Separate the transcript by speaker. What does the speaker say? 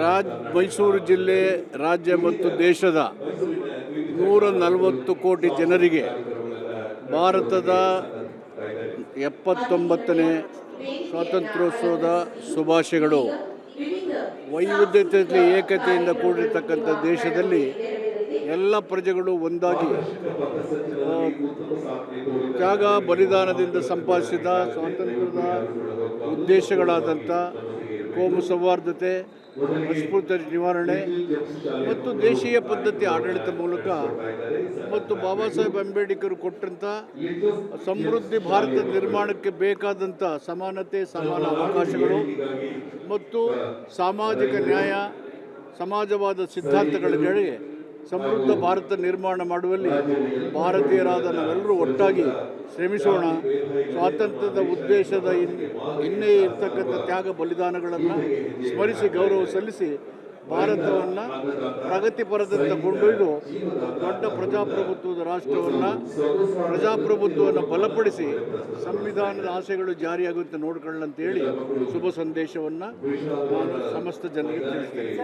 Speaker 1: ರಾಜ್, ಮೈಸೂರು ಜಿಲ್ಲೆ ರಾಜ್ಯ ಮತ್ತು ದೇಶದ ನೂರ ನಲವತ್ತು ಕೋಟಿ ಜನರಿಗೆ ಭಾರತದ ಎಪ್ಪತ್ತೊಂಬತ್ತನೇ ಸ್ವಾತಂತ್ರ್ಯೋತ್ಸವದ ಶುಭಾಶಯಗಳು. ವೈವಿಧ್ಯತೆಯಲ್ಲಿ ಏಕತೆಯಿಂದ ಕೂಡಿರ್ತಕ್ಕಂಥ ದೇಶದಲ್ಲಿ ಎಲ್ಲ ಪ್ರಜೆಗಳು ಒಂದಾಗಿ ತ್ಯಾಗ, ಬಲಿದಾನದಿಂದ ಸಂಪಾದಿಸಿದ ಸ್ವಾತಂತ್ರ್ಯದ ಉದ್ದೇಶಗಳಾದಂಥ ಕೋಮು ಸೌಹಾರ್ದತೆ ಅಸ್ಪೃತ ನಿವಾರಣೆ ಮತ್ತು ದೇಶೀಯ ಪದ್ಧತಿ ಆಡಳಿತ ಮೂಲಕ ಮತ್ತು ಬಾಬಾ ಸಾಹೇಬ್ ಅಂಬೇಡ್ಕರ್ ಕೊಟ್ಟಂಥ ಸಮೃದ್ಧಿ ಭಾರತ ನಿರ್ಮಾಣಕ್ಕೆ ಬೇಕಾದಂಥ ಸಮಾನತೆ, ಸಮಾನ ಅವಕಾಶಗಳು ಮತ್ತು ಸಾಮಾಜಿಕ ನ್ಯಾಯ, ಸಮಾಜವಾದ ಸಿದ್ಧಾಂತಗಳಿಗೆ ಸಮೃದ್ಧ ಭಾರತ ನಿರ್ಮಾಣ ಮಾಡುವಲ್ಲಿ ಭಾರತೀಯರಾದ ನಾವೆಲ್ಲರೂ ಒಟ್ಟಾಗಿ ಶ್ರಮಿಸೋಣ. ಸ್ವಾತಂತ್ರ್ಯದ ಉದ್ದೇಶದ ಇನ್ನೇ ಇರ್ತಕ್ಕಂಥ ತ್ಯಾಗ ಬಲಿದಾನಗಳನ್ನು ಸ್ಮರಿಸಿ, ಗೌರವ ಸಲ್ಲಿಸಿ ಭಾರತವನ್ನು ಪ್ರಗತಿಪರದತ್ತ ಕೊಂಡೊಯ್ದು ದೊಡ್ಡ ಪ್ರಜಾಪ್ರಭುತ್ವದ ರಾಷ್ಟ್ರವನ್ನು, ಪ್ರಜಾಪ್ರಭುತ್ವವನ್ನು ಬಲಪಡಿಸಿ ಸಂವಿಧಾನದ ಆಸೆಗಳು ಜಾರಿಯಾಗುತ್ತೆ ನೋಡ್ಕೊಳ್ಳಂತೇಳಿ ಶುಭ ಸಂದೇಶವನ್ನು ನಾನು ಸಮಸ್ತ ಜನರಿಗೆ ತಿಳಿಸ್ತೇನೆ.